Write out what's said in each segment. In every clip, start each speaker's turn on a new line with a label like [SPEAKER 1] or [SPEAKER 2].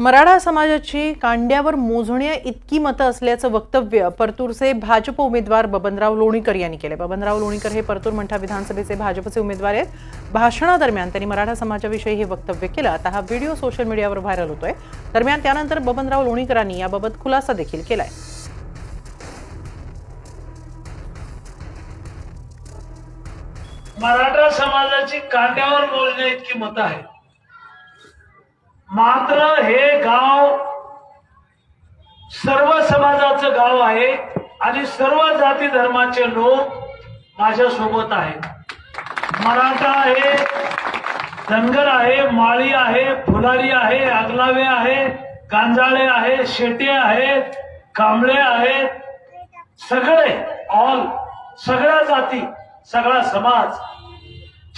[SPEAKER 1] मराठा समाजाची कांड्यावर मोजण्या इतकी मतं असल्याचं वक्तव्य परतूरचे भाजप उमेदवार बबनराव लोणीकर यांनी केले बबनराव लोणीकर हे परतूर मंठा विधानसभेचे भाजपचे उमेदवार आहेत. भाषणादरम्यान त्यांनी मराठा समाजाविषयी हे वक्तव्य केलं. आता हा व्हिडिओ सोशल मीडियावर व्हायरल होतोय. दरम्यान त्यानंतर बबनराव लोणीकरांनी याबाबत खुलासा देखील केलाय.
[SPEAKER 2] मराठा समाजाची कांड्यावर मोजण्या इतकी मतं आहेत. मात्र हे गाव सर्व समाजाचं गाव आहे आणि सर्व जाती धर्माचे लोक माझ्या सोबत आहेत. मराठा आहे धनगर आहे माळी आहे फुलारी आहे आगलावे आहे गांजाळे आहे शेटे आहेत कांबळे आहेत सगळे ऑल सगळ्या जाती सगळा समाज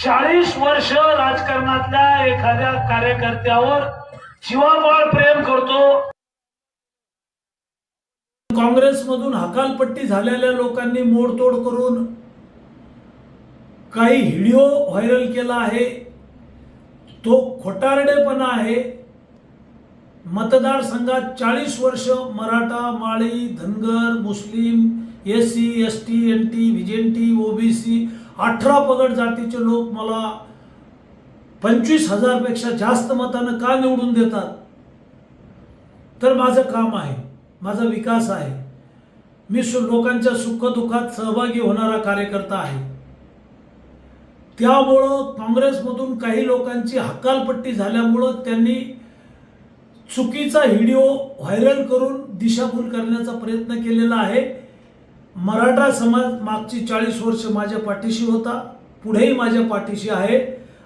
[SPEAKER 2] चाळीस वर्ष राजकारणातल्या एखाद्या कार्यकर्त्यावर जीवाबाळ प्रेम करतो. काँग्रेसमधून हकालपट्टी झालेल्या लोकांनी मोडतोड करून काही व्हिडिओ व्हायरल केला आहे. तो खोटारडेपणा आहे. मतदारसंघात चाळीस वर्ष Maratha Mali Dhangar Muslim S C S T N T VJNT OBC अठरा पगड जातीचे लोक मला पंचवीस हजारपेक्षा जास्त मतानं का निवडून देतात? तर माझं काम आहे माझा विकास आहे. मी सु लोकांच्या सुखदुःखात सहभागी होणारा कार्यकर्ता आहे. त्यामुळं काँग्रेसमधून काही लोकांची हकालपट्टी झाल्यामुळं त्यांनी चुकीचा व्हिडिओ व्हायरल करून दिशाभूल करण्याचा प्रयत्न केलेला आहे. मराठा समाज मागची चाळीस वर्ष माझ्या पाठीशी होता पुढेही माझ्या पाठीशी आहे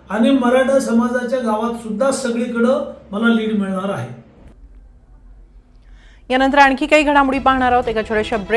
[SPEAKER 2] आणि मराठा समाजाच्या गावात सुद्धा सगळीकडं मला लीड मिळणार आहे.
[SPEAKER 1] यानंतर आणखी काही घडामोडी पाहणार आहोत. एका छोट्याशा ब्रेक